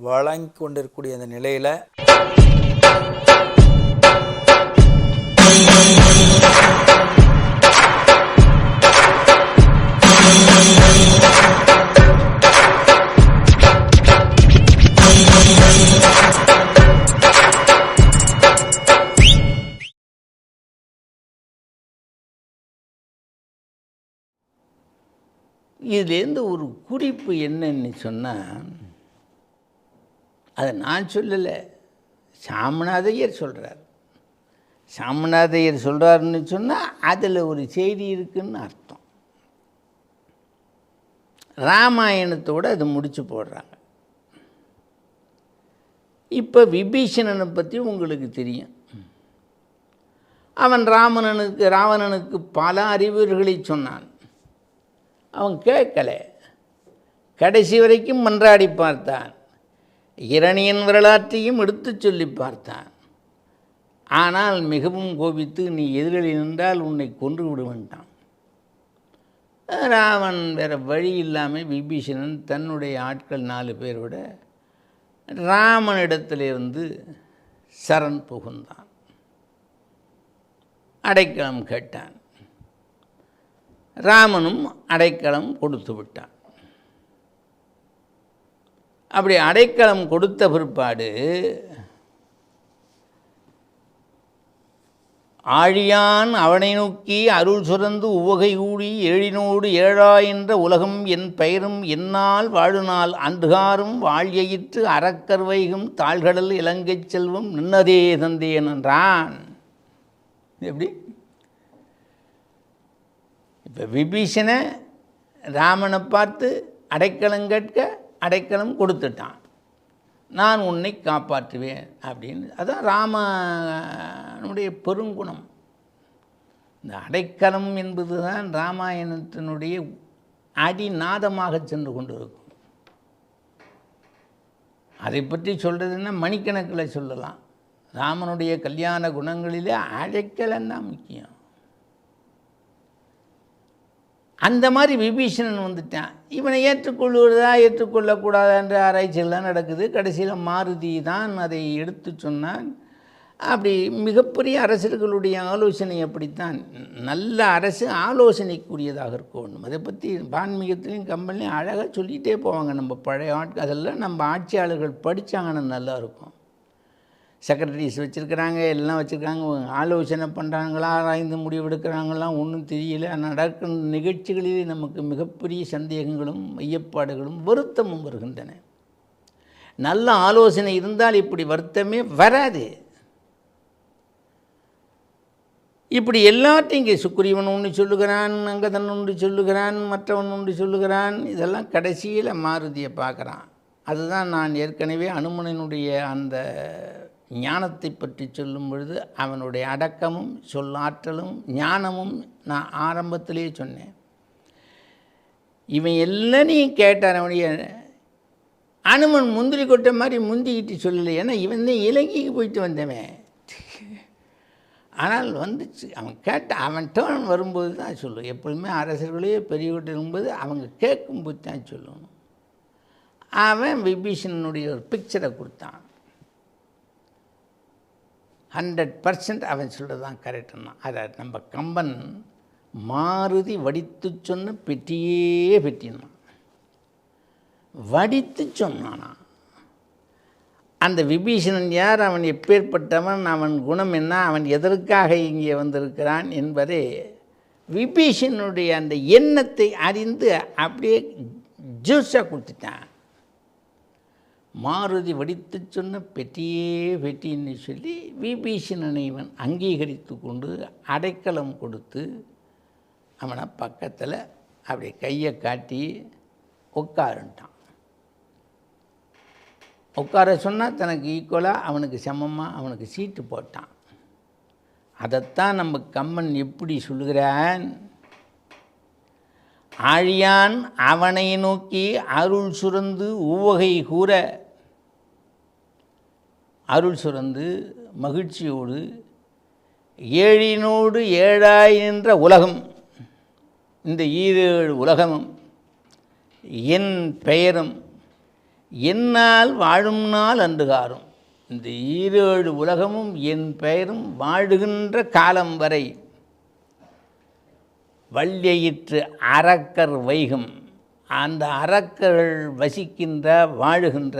வழங்கி கொண்டிருக்கக்கூடிய அந்த நிலையில் இதுலேருந்து ஒரு குறிப்பு என்னன்னு சொன்னால் அதை நான் சொல்லலை. சாமநாதையர் சொல்கிறார் சாமநாதையர் சொல்கிறாருன்னு சொன்னால் அதில் ஒரு செய்தி இருக்குன்னு அர்த்தம். ராமாயணத்தோடு அது முடித்து போடுறாங்க. இப்போ விபீஷணனை பற்றி உங்களுக்கு தெரியும். அவன் ராமணனுக்கு ராவணனுக்கு பல அறிவுரைகளை சொன்னான். அவன் கேட்கலை. கடைசி வரைக்கும் மன்றாடி பார்த்தான். இரணியன் வரலாற்றையும் எடுத்துச் சொல்லி பார்த்தான். ஆனால் மிகவும் கோபித்து நீ எதிரில் நின்றால் உன்னை கொன்று விடுவன்ட்டான். ராவன் வேறு வழி இல்லாமல் விபீஷணன் தன்னுடைய ஆட்கள் நாலு பேரோட ராமனிடத்திலிருந்து சரண் புகுந்தான். அடைக்கலம் கேட்டான். ராமனும் அடைக்கலம் கொடுத்து விட்டான். அப்படி அடைக்கலம் கொடுத்த பிற்பாடு ஆழியான் அவனை நோக்கி அருள் சுரந்து உவகை ஊடி ஏழினோடு ஏழா என்ற உலகம் என் பெயரும் என்னால் வாழுநாள் அன்றுகாரும் வாழ்யயிற்று அறக்கர்வைகும் தாழ்கடல் இலங்கைச் செல்வம் நின்னதே தந்தேன் என்றான். எப்படி? இப்போ விபீஷண ராமனை பார்த்து அடைக்கலம் கேட்க அடைக்கலம் கொடுத்துட்டான். நான் உன்னை காப்பாற்றுவேன் அப்படின்னு. அதான் ராமனுடைய பெருங்குணம். இந்த அடைக்கலம் என்பது தான் ராமாயணத்தினுடைய அடிநாதமாக சென்று கொண்டிருக்கும். அதை பற்றி சொல்கிறதுன்னா மணிக்கணக்கில் சொல்லலாம். ராமனுடைய கல்யாண குணங்களிலே அடைக்கலம் தான் முக்கியம். அந்த மாதிரி விபீஷணன் வந்துட்டான். இவனை ஏற்றுக்கொள்வதா ஏற்றுக்கொள்ளக்கூடாதா என்ற ஆராய்ச்சியெல்லாம் நடக்குது. கடைசியில் மாருதி தான் அதை எடுத்து சொன்னான். அப்படி மிகப்பெரிய அரசர்களுடைய ஆலோசனை அப்படித்தான். நல்ல அரசு ஆலோசனைக்குரியதாக இருக்க வேண்டும். அதை பற்றி பான்மீகத்திலையும் கம்பெனிலையும் அழகாக சொல்லிகிட்டே போவாங்க. நம்ம பழைய ஆட்கள் அதெல்லாம் நம்ம ஆட்சியாளர்கள் படித்தாங்கன்னா நல்லாயிருக்கும் செக்ரட்டரிஸ் வச்சுருக்கிறாங்க எல்லாம் வச்சுருக்காங்க ஆலோசனை பண்ணுறாங்களா ஆராய்ந்து முடிவெடுக்கிறாங்களாம் ஒன்றும் தெரியல. நடக்கும் நிகழ்ச்சிகளிலே நமக்கு மிகப்பெரிய சந்தேகங்களும் ஐயப்பாடுகளும் வருத்தமும் வருகின்றன. நல்ல ஆலோசனை இருந்தால் இப்படி வருத்தமே வராது. இப்படி எல்லாத்தையும் இங்கே சுக்ரீவன் ஒன்று சொல்லுகிறான் அங்கதன் ஒன்று சொல்லுகிறான் மற்றவன் ஒன்று சொல்லுகிறான் இதெல்லாம் கடைசியில் மாருதியை பார்க்குறான். அதுதான் நான் ஏற்கனவே அனுமனினுடைய அந்த ஞானத்தை பற்றி சொல்லும் பொழுது அவனுடைய அடக்கமும் சொல்லாற்றலும் ஞானமும் நான் ஆரம்பத்திலேயே சொன்னேன். இவன் என்னனையும் கேட்டார் அவனுடைய அனுமன் முந்திரி கொட்டை மாதிரி முந்திக்கிட்டு சொல்லலை. ஏன்னா இவன் தான் இலங்கைக்கு போயிட்டு வந்தவன். ஆனால் வந்துச்சு. அவன் கேட்ட அவன் டேர்ன் வரும்போது தான் சொல்லும் எப்பொழுதுமே அரசர்களே பெரியவர்கள் இருக்கும்போது அவங்க கேட்கும்போது தான் சொல்லணும். அவன் விபீஷணனுடைய ஒரு பிக்சரை கொடுத்தான். ஹண்ட்ரட் பர்சன்ட் அவன் சொல்கிறது தான் கரெக்டுன்னா அதை நம்ம கம்பன் மாருதி வடித்து சொன்ன பெட்டியே பெட்டினான் வடித்து சொன்னானா. அந்த விபீஷணன் யார்? அவன் எப்பேற்பட்டவன்? அவன் குணம் என்ன? அவன் எதற்காக இங்கே வந்திருக்கிறான் என்பதே விபீஷணனுடைய அந்த எண்ணத்தை அறிந்து அப்படியே ஜூஸாக கொடுத்துட்டான். மாருதி வடித்து சொன்ன பெட்டியே பெட்டின்னு சொல்லி விபீஷணனை இவன் அங்கீகரித்து கொண்டு அடைக்கலம் கொடுத்து அவனை பக்கத்தில் அப்படி கையை காட்டி உட்காருன்ட்டான். உட்கார சொன்னால் தனக்கு ஈக்குவலாக அவனுக்கு சமமாக அவனுக்கு சீட்டு போட்டான். அதைத்தான் நம்ம கம்மன் எப்படி சொல்லுகிறான்? ஆழியான் அவனை நோக்கி அருள் சுரந்து உவகை கூற அருள் சுரந்து மகிழ்ச்சியோடு ஏழினோடு ஏழாய் நின்ற உலகம் இந்த ஈரேழு உலகமும் என் பெயரும் என்னால் வாழும் நாள் அன்றுகாரும் இந்த ஈரேழு உலகமும் என் பெயரும் வாழுகின்ற காலம் வரை வள்ளியிற்று அரக்கர் வைகும். அந்த அரக்கர்கள் வசிக்கின்ற வாழுகின்ற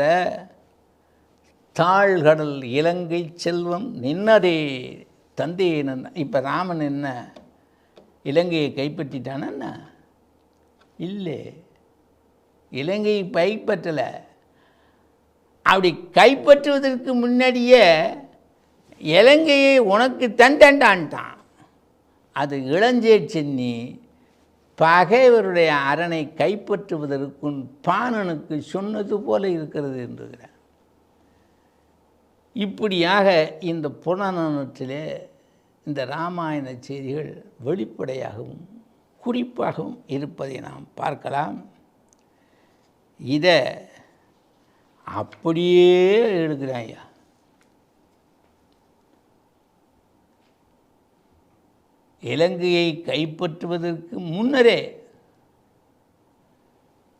தாழ்கடல் இலங்கை செல்வம் நின்னதே தந்தே இப்போ ராமன் என்ன இலங்கையை கைப்பற்றிட்டானா இல்லை. இலங்கையை கைப்பற்றலை. அப்படி கைப்பற்றுவதற்கு முன்னாடியே இலங்கையை உனக்கு தண்டண்டான்ட்டான். அது இளஞ்சேர் சென்னி பகைவருடைய அரணை கைப்பற்றுவதற்கும் பாணனுக்கு சொன்னது போல இருக்கிறது என்றுகிறார். இப்படியாக இந்த புறநானூற்றிலே இந்த ராமாயண செய்திகள் வெளிப்படையாகவும் குறிப்பாகவும் இருப்பதை நாம் பார்க்கலாம். இதை அப்படியே எடுக்கிறான் ஐயா. இலங்கையை கைப்பற்றுவதற்கு முன்னரே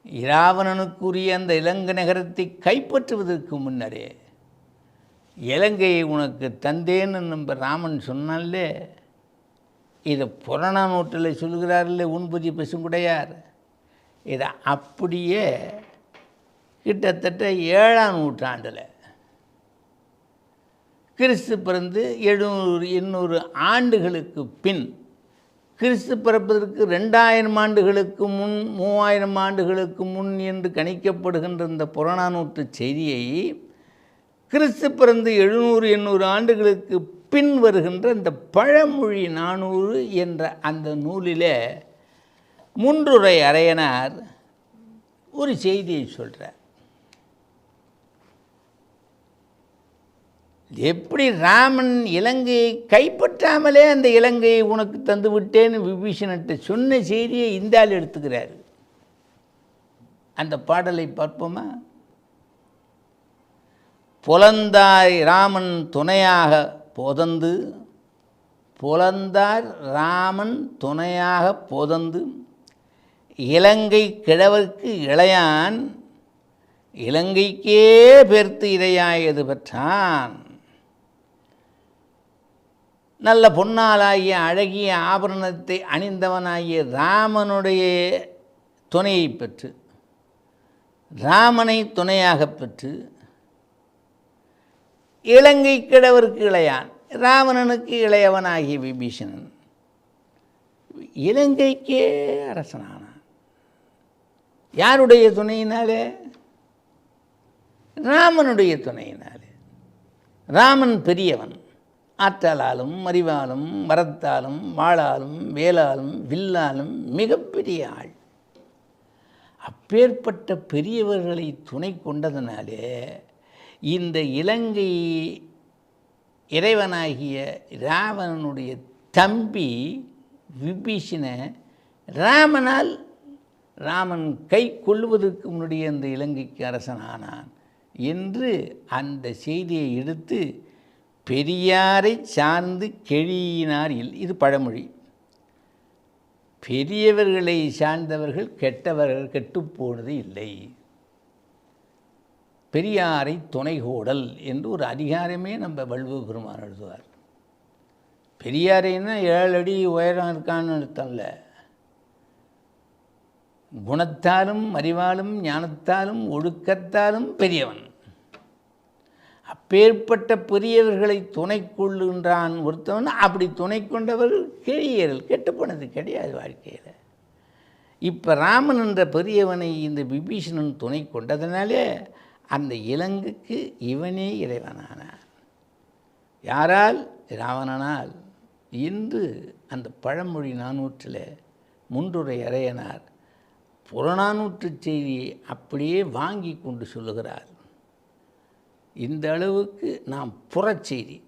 இராவணனுக்குரிய அந்த இலங்கை நகரத்தை கைப்பற்றுவதற்கு முன்னரே இலங்கையை உனக்கு தந்தேன்னு நம்ம ராமன் சொன்னாலே இதை புறநானூற்றில் சொல்கிறாரில்ல உன்புதி பசுங்குடையார் இதை அப்படியே கிட்டத்தட்ட ஏழாம் நூற்றாண்டில் கிறிஸ்து பிறந்து எழுநூறு எண்ணூறு ஆண்டுகளுக்கு பின் கிறிஸ்து பிறப்பதற்கு ரெண்டாயிரம் ஆண்டுகளுக்கு முன் மூவாயிரம் ஆண்டுகளுக்கு முன் என்று கணிக்கப்படுகின்ற இந்த புறநானூற்று செய்தியை கிறிஸ்து பிறந்து எழுநூறு எண்ணூறு ஆண்டுகளுக்கு பின் வருகின்ற இந்த பழமொழி நானூறு என்ற அந்த நூலிலே முன்றுரை அறையனார் ஒரு செய்தியை சொல்கிறார் எப்படி ராமன் இலங்கையை கைப்பற்றாமலே அந்த இலங்கையை உனக்கு தந்து விட்டேன்னு விபீஷணன்ட்ட சொன்ன செய்தியை இந்தால் எடுத்துக்கிறார். அந்த பாடலை பார்ப்போமா? புலந்தாய் ராமன் துணையாக போதந்து புலந்தார் ராமன் துணையாக போதந்து இலங்கை கிழவர்க்கு இளையான் இலங்கைக்கே பெருத்து இரையாயது பெற்றான். நல்ல பொன்னாலாகிய அழகிய ஆபரணத்தை அணிந்தவனாகிய ராமனுடைய துணையை பெற்று ராமனை துணையாக பெற்று இலங்கை கிழவருக்கு இளையான் ராவணனுக்கு இளையவனாகிய விபீஷணன் இலங்கைக்கே அரசனானான் யாருடைய துணையினாலே? ராமனுடைய துணையினாலே. ராமன் பெரியவன். ஆற்றலாலும் மறிவாலும் வரத்தாலும் வாளாலும் வேலாலும் வில்லாலும் மிகப்பெரிய ஆள். அப்பேற்பட்ட பெரியவர்களை துணை கொண்டதனாலே இந்த இலங்கை இறைவனாகிய ராவணனுடைய தம்பி விபீஷண ராமனால் ராமன் கை கொள்வதற்கு முன்னாடியே அந்த இலங்கைக்கு அரசனானான் என்று அந்த செய்தியை எடுத்து பெரியாரை சார்ந்து கெழியினார் இல் இது பழமொழி. பெரியவர்களை சார்ந்தவர்கள் கெட்டவர்கள் கெட்டுப்போனது இல்லை. பெரியாரை துணைகோடல் என்று ஒரு அதிகாரமே நம்ம வள்ளுவ பெருமான் எழுதுவார். பெரியாரைன்னா ஏழு அடி உயரம் இருக்கான்னு அர்த்தம்ல குணத்தாலும் அறிவாலும் ஞானத்தாலும் ஒழுக்கத்தாலும் பெரியவன். அப்பேற்பட்ட பெரியவர்களை துணை கொள்ளுகின்றான் ஒருத்தவன். அப்படி துணை கொண்டவர்கள் கிழியர்கள் கெட்டுப்போனது கிடையாது வாழ்க்கையில். இப்போ ராமன் என்ற பெரியவனை இந்த விபீஷணன் துணை கொண்டதுனாலே அந்த இலங்குக்கு இவனே இறைவனானான். யாரால்? ராவணனால். இன்று அந்த பழமொழி நானூற்றில் முன்றுரை அறையனார் புறநானூற்று செய்தியை அப்படியே வாங்கி கொண்டு சொல்லுகிறார். இந்த அளவுக்கு நாம் புறச்செய்தி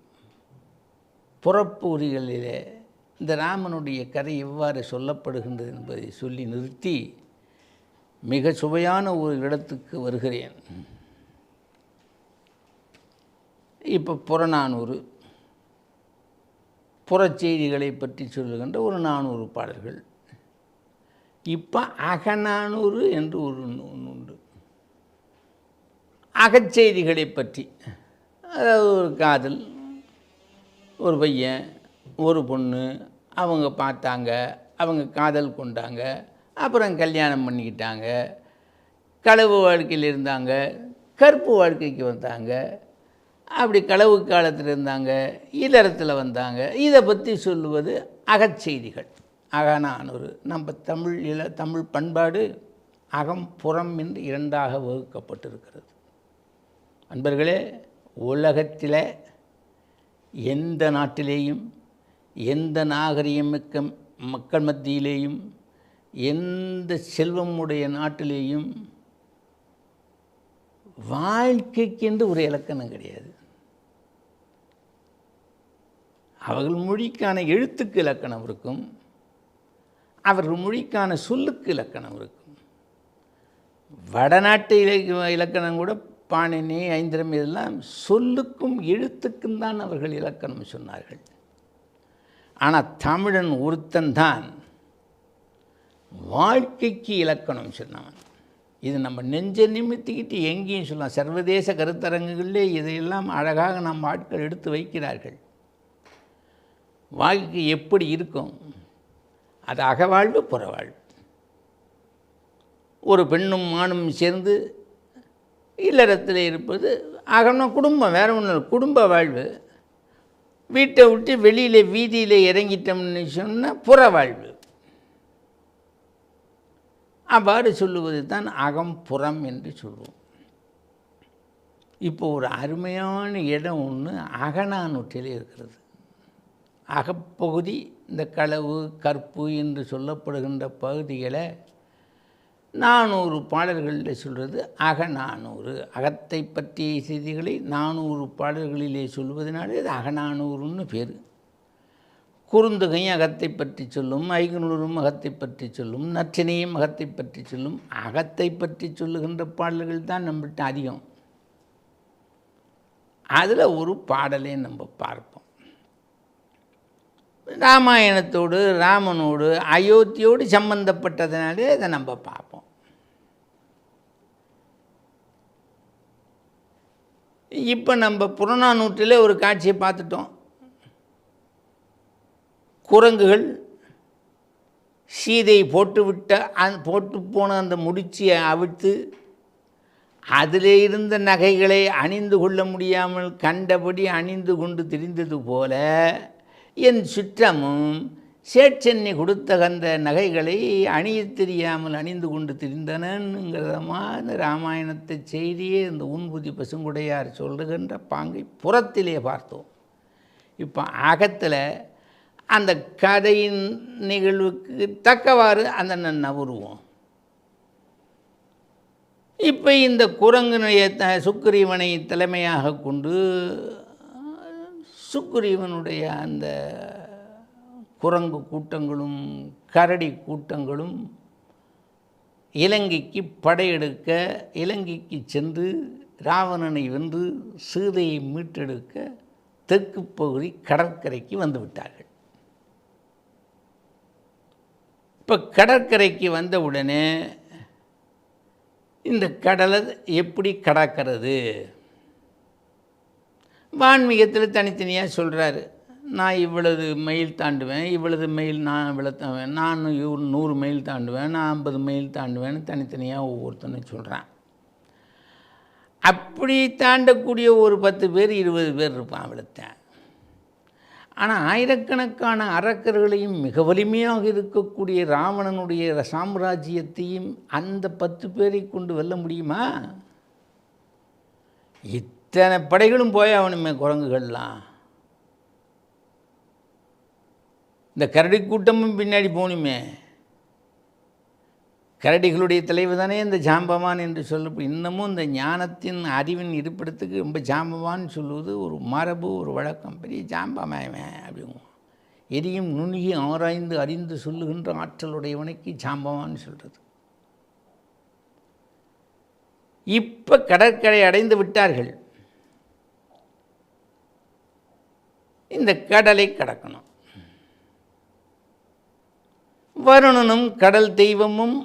புறப்பூரிகளிலே இந்த ராமனுடைய கதை எவ்வாறு சொல்லப்படுகின்றது என்பதை சொல்லி நிறுத்தி மிக சுவையான ஒரு இடத்துக்கு வருகிறேன். இப்போ புறநானூறு புறச்செய்திகளை பற்றி சொல்லுகின்ற ஒரு நானூறு பாடல்கள். இப்போ அகநானூறு என்று ஒரு ஒன்று உண்டு அகச்செய்திகளை பற்றி. அதாவது ஒரு காதல் ஒரு பையன் ஒரு பொண்ணு அவங்க பார்த்தாங்க அவங்க காதல் கொண்டாங்க அப்புறம் கல்யாணம் பண்ணிக்கிட்டாங்க களவு வாழ்க்கையில் இருந்தாங்க கற்பு வாழ்க்கைக்கு வந்தாங்க அப்படி களவு காலத்தில் இருந்தாங்க இல்லறத்தில் வந்தாங்க. இதை பற்றி சொல்லுவது அகச்செய்திகள் அகநானூறு நம்ம தமிழ் இல தமிழ் பண்பாடு அகம் புறம் என்று இரண்டாக வகுக்கப்பட்டிருக்கிறது. அன்பர்களே உலகத்தில் எந்த நாட்டிலேயும் எந்த நாகரிகமிக்க மக்கள் மத்தியிலேயும் எந்த செல்வமுடைய நாட்டிலேயும் வாழ்க்கைக்கென்று ஒரு இலக்கணம் கிடையாது. அவர்கள் மொழிக்கான எழுத்துக்கு இலக்கணம் இருக்கும். அவர்கள் மொழிக்கான சொல்லுக்கு இலக்கணம் இருக்கும். வடநாட்டு இலக்க இலக்கணம் கூட பாணினி ஐந்திரம் இதெல்லாம் சொல்லுக்கும் எழுத்துக்கும் தான் அவர்கள் இலக்கணம் சொன்னார்கள். ஆனால் தமிழன் ஒருத்தன்தான் வாழ்க்கைக்கு இலக்கணம் சொன்னான் இது நம்ம நெஞ்ச நிமித்திக்கிட்டு எங்கேயும் சொல்லலாம். சர்வதேச கருத்தரங்குகளிலே இதையெல்லாம் அழகாக நம் ஆட்கள் எடுத்து வைக்கிறார்கள். வாழ்க்கை எப்படி இருக்கும்? அது அகவாழ்வு புறவாழ்வு. ஒரு பெண்ணும் மானும் சேர்ந்து இல்லறத்தில் இருப்பது ஆகணும் குடும்பம் வேறு ஒன்றும் குடும்ப வாழ்வு. வீட்டை விட்டு வெளியில் வீதியில் இறங்கிட்டோம்னு சொன்னால் புற வாழ்வு. அவ்வாறு சொல்லுவது தான் அகம் புறம் என்று சொல்லுவோம் இப்போ ஒரு அருமையான இடம் ஒன்று அகநானூற்றில் இருக்கிறது. அகப்பகுதி இந்த களவு கற்பு என்று சொல்லப்படுகின்ற பகுதிகளை நானூறு பாடல்களில் சொல்கிறது அகநானூறு அகத்தை பற்றிய செய்திகளை நானூறு பாடல்களிலே சொல்வதனாலே இது அகநானூறுன்னு பேர். குறுந்தொகையும் அகத்தை பற்றி சொல்லும் ஐகுநூறும் அகத்தை பற்றி சொல்லும் நற்றினையும் அகத்தை பற்றி சொல்லும் அகத்தை பற்றி சொல்லுகின்ற பாடல்கள் தான் நம்மகிட்ட அதிகம். அதில் ஒரு பாடலை நம்ம பார்ப்போம். ராமாயணத்தோடு ராமனோடு அயோத்தியோடு சம்பந்தப்பட்டதுனாலே அதை நம்ம பார்ப்போம். இப்போ நம்ம புறநானூற்றில் ஒரு காட்சியை பார்த்துட்டோம். குரங்குகள் சீதை போட்டுவிட்ட அந் போட்டு போன அந்த முடிச்சியை அவிழ்த்து அதிலே இருந்த நகைகளை அணிந்து கொள்ள முடியாமல் கண்டபடி அணிந்து கொண்டு திரிந்தது போல என் சுற்றமும் சேட்சென்னி கொடுத்த அந்த நகைகளை அணியத் தெரியாமல் அணிந்து கொண்டு திரிந்தனங்கிறதமான ராமாயணத்தை செய்தியே இந்த உன்புதி பசுங்குடையார் சொல்லுகின்ற பாங்கை புறத்திலே பார்த்தோம். இப்போ அகத்தில் அந்த கதையின் நிகழ்வுக்கு தக்கவாறு அந்த நவருவோம். இப்போ இந்த குரங்கனுடைய த தலைமையாக கொண்டு சுக்ரீவனுடைய அந்த குரங்கு கூட்டங்களும் கரடி கூட்டங்களும் இலங்கைக்கு படையெடுக்க இலங்கைக்கு சென்று ராவணனை வென்று சீதையை மீட்டெடுக்க தெற்கு பகுதி கடற்கரைக்கு வந்துவிட்டார்கள். இப்போ கடற்கரைக்கு வந்தவுடனே இந்த கடலை எப்படி கடக்கிறது? வான்மீகத்தில் தனித்தனியாக சொல்கிறாரு நான் இவ்வளவு மைல் தாண்டுவேன் இவ்வளவு மைல் நான் இவ்வளோ தாண்டுவேன் நான் நூறு மைல் தாண்டுவேன் நான் ஐம்பது மைல் தாண்டுவேன்னு தனித்தனியாக ஒவ்வொருத்தனும் சொல்கிறான் அப்படி தாண்டக்கூடிய ஒரு பத்து பேர் இருபது பேர் இருப்பான் அவ்வளோத்தான் ஆனால் ஆயிரக்கணக்கான அரக்கர்களையும் மிக வலிமையாக இருக்கக்கூடிய ராவணனுடைய சாம்ராஜ்யத்தையும் அந்த பத்து பேரை கொண்டு வெல்ல முடியுமா? இத்தனை படைகளும் போய் அவனுமே குரங்குகள்லாம். இந்த கரடி கூட்டமும் பின்னாடி போகணுமே கரடிகளுடைய தலைவர் தானே இந்த ஜாம்பவான் என்று சொல்ல இன்னமும் இந்த ஞானத்தின் அறிவின் இருப்பிடத்துக்கு ரொம்ப ஜாம்பவான் சொல்லுவது ஒரு மரபு ஒரு வழக்கம். பெரிய ஜாம்பமாயவன் அப்படிங்குவோம் எரியும் நுணுகி ஆராய்ந்து அறிந்து சொல்லுகின்ற ஆற்றலுடையவனுக்கு ஜாம்பவான் சொல்கிறது இப்போ கடற்கரை அடைந்து விட்டார்கள். இந்த கடலை கடக்கணும். வருணனும் கடல் தெய்வமும்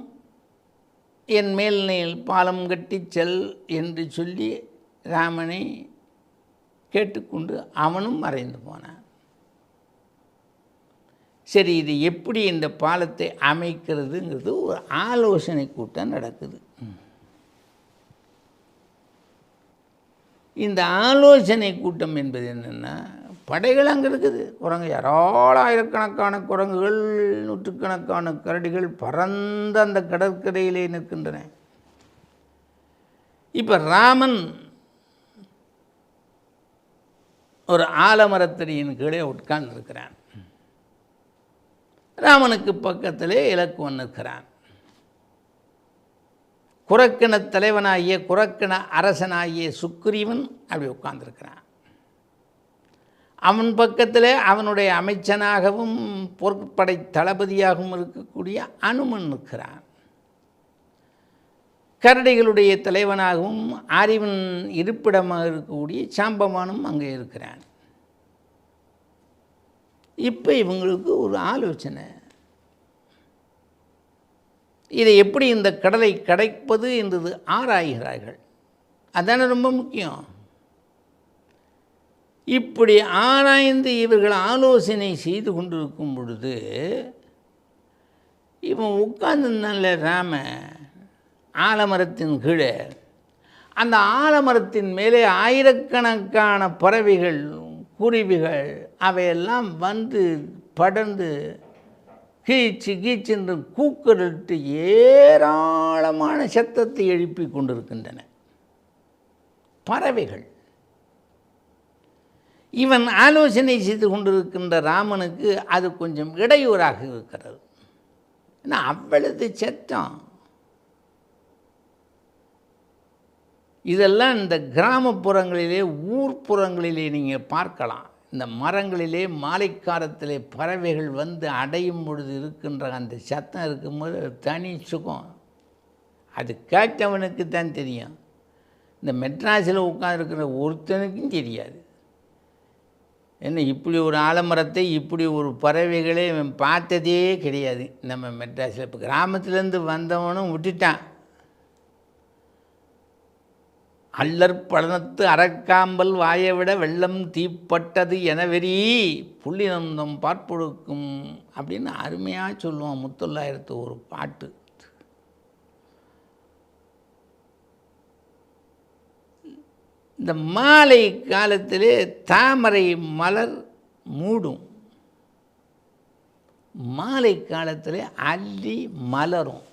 என் மேல் பாலம் கட்டி செல் என்று சொல்லி ராமனை கேட்டுக்கொண்டு அவனும் மறைந்து போனான். சரி இது எப்படி இந்த பாலத்தை அமைக்கிறதுங்கிறது ஒரு ஆலோசனை கூட்டம் நடக்குது. இந்த ஆலோசனை கூட்டம் என்பது என்னென்னா படைகள் அங்கே இருக்குது குரங்கு ஏராளாயிரக்கணக்கான குரங்குகள் நூற்றுக்கணக்கான கரடிகள் பறந்த அந்த கடற்கரையிலே நிற்கின்றன. இப்போ ராமன் ஒரு ஆலமரத்தடியின் கீழே உட்கார்ந்திருக்கிறான். ராமனுக்கு பக்கத்திலே இலக்குவன் நிற்கிறான் குரக்கண தலைவனாகிய குரக்கண அரசனாகிய சுக்ரீவன் அப்படி உட்கார்ந்திருக்கிறான். அவன் பக்கத்தில் அவனுடைய அமைச்சனாகவும் பொற்படை தளபதியாகவும் இருக்கக்கூடிய அனுமன் இருக்கிறான் கரடிகளுடைய தலைவனாகவும் ஆரிவன் இருப்பிடமாக இருக்கக்கூடிய சாம்பவானும் அங்கே இருக்கிறான். இப்போ இவங்களுக்கு ஒரு ஆலோசனை. இதை எப்படி இந்த கடலை கடைப்பது என்றது ஆராய்கிறார்கள். அதானே ரொம்ப முக்கியம். இப்படி ஆராய்ந்து இவர்கள் ஆலோசனை செய்து கொண்டிருக்கும் பொழுது இவன் உட்கார்ந்துருந்தான்ல ராம ஆலமரத்தின் கீழே. அந்த ஆலமரத்தின் மேலே ஆயிரக்கணக்கான பறவைகள் குருவிகள் அவையெல்லாம் வந்து படர்ந்து கீச்சு கீச்சென்று கூக்கரிட்டு ஏராளமான சத்தத்தை எழுப்பி கொண்டிருக்கின்றன. பறவைகள். இவன் ஆலோசனை செய்து கொண்டிருக்கின்ற ராமனுக்கு அது கொஞ்சம் இடையூறாக இருக்கிறது. ஏன்னா அவ்வளவு சத்தம் இதெல்லாம் இந்த கிராமப்புறங்களிலே ஊர்ப்புறங்களிலே நீங்கள் பார்க்கலாம். இந்த மரங்களிலே மாலைக்காரத்திலே பறவைகள் வந்து அடையும் பொழுது இருக்கின்ற அந்த சத்தம் இருக்கும்போது தனி சுகம். அது கேட்டவனுக்கு தான் தெரியும். இந்த மெட்ராஸில் உட்காந்துருக்கிற ஒருத்தனுக்கும் தெரியாது. என்ன இப்படி ஒரு ஆலமரத்தை இப்படி ஒரு பறவைகளே பார்த்ததே கிடையாது. நம்ம மெட்ராஸில் இப்போ கிராமத்துலேருந்து வந்தவனும் விட்டுட்டான். அல்லற் பழனத்து அறக்காம்பல் வாயை விட வெள்ளம் தீப்பட்டது எனவெறி புள்ளினந்தம் பார்ப்பொழுக்கும் அப்படின்னு அருமையாக சொல்லுவான் முத்தொள்ளாயிரத்து ஒரு பாட்டு. இந்த மாலை காலத்திலே தாமரை மலர் மூடும். மாலை காலத்திலே அள்ளி மலரும்.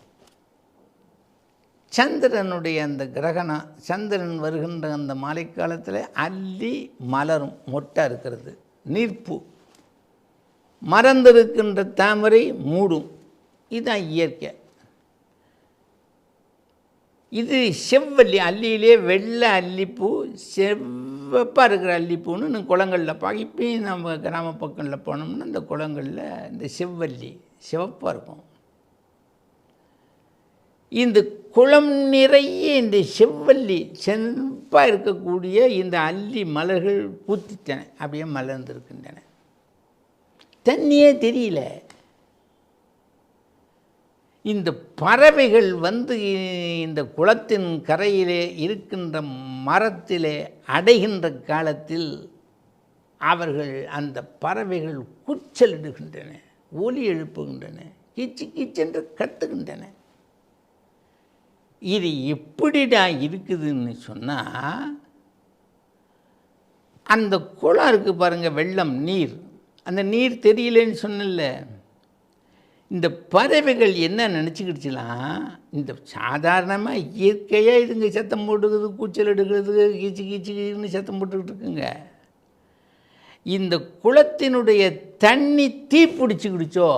சந்திரனுடைய அந்த கிரகணம் சந்திரன் வருகின்ற அந்த மாலை காலத்தில் அல்லி மலரும் மொட்டாக இருக்கிறது நீர்ப்பு. மறந்திருக்கின்ற தாமரை மூடும். இதுதான் இயற்கை. இது செவ்வல்லி அல்லியிலே வெள்ளை அல்லிப்பூ செவ்வப்பாக இருக்கிற அல்லிப்பூன்னு இன்னும் குளங்களில் பா இப்பயும் நம்ம கிராம பக்கங்களில் போனோம்னா இந்த குளங்களில் இந்த செவ்வல்லி சிவப்பாக இருக்கும். இந்த குளம் நிறைய இந்த செவ்வல்லி செவ்வாக இருக்கக்கூடிய இந்த அல்லி மலர்கள் பூத்திட்டன அப்படியே மலர்ந்திருக்கின்றன. தண்ணியே தெரியல. இந்த பறவைகள் வந்து இந்த குளத்தின் கரையிலே இருக்கின்ற மரத்திலே அடைகின்ற காலத்தில் அவர்கள் அந்த பறவைகள் கூச்சலிடுகின்றன ஒலி எழுப்புகின்றன கிச்சு கீச்சென்று கத்துகின்றன. இது எப்படிடா இருக்குதுன்னு சொன்னால் அந்த குளம் இருக்குது பாருங்கள் வெள்ளம் நீர். அந்த நீர் தெரியலன்னு சொன்னல இந்த பறவைகள் என்ன நினச்சிக்கிடுச்சுலாம் இந்த சாதாரணமாக இயற்கையாக இதுங்க சத்தம் போட்டுக்குது கூச்சல் எடுக்கிறது கீச்சு கீச்சுன்னு சத்தம் போட்டுக்கிட்டு இருக்குங்க. இந்த குளத்தினுடைய தண்ணி தீ பிடிச்சிக்கிடுச்சோ?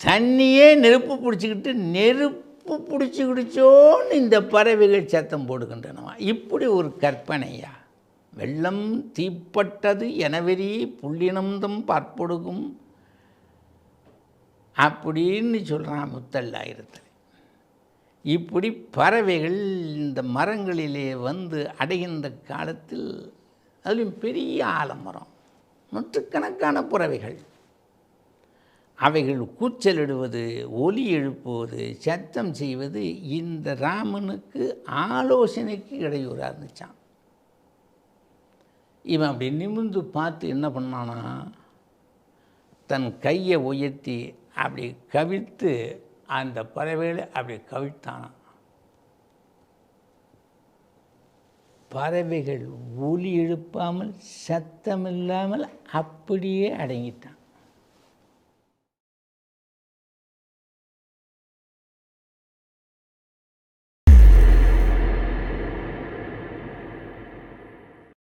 தண்ணியே நெருப்பு பிடிச்சிக்கிட்டு நெருப்பு பிடிச்சி குடிச்சோன்னு இந்த பறவைகள் சத்தம் போடுகின்றனவா? இப்படி ஒரு கற்பனையா? வெள்ளம் தீப்பட்டது எனவெறி புள்ளினந்தம் பார்ப்பொடுக்கும் அப்படின்னு சொல்கிறான் முத்தல்லாயிரத்தில் இப்படி பறவைகள் இந்த மரங்களிலே வந்து அடைகின்ற காலத்தில் அதுலேயும் பெரிய ஆலமரம் நூற்றுக்கணக்கான பறவைகள். அவைகள் கூச்சலிடுவது ஒலி எழுப்புவது சத்தம் செய்வது இந்த ராமனுக்கு ஆலோசனைக்கு இடையூறாக இருந்துச்சான் இவன் அப்படி நிமிர்ந்து பார்த்து என்ன பண்ணானா தன் கையை உயர்த்தி அப்படி கவிழ்த்து அந்த பறவைகளை அப்படி கவிழ்த்தானான் பறவைகள் ஒலி எழுப்பாமல் சத்தமில்லாமல் அப்படியே அடங்கிட்டான்.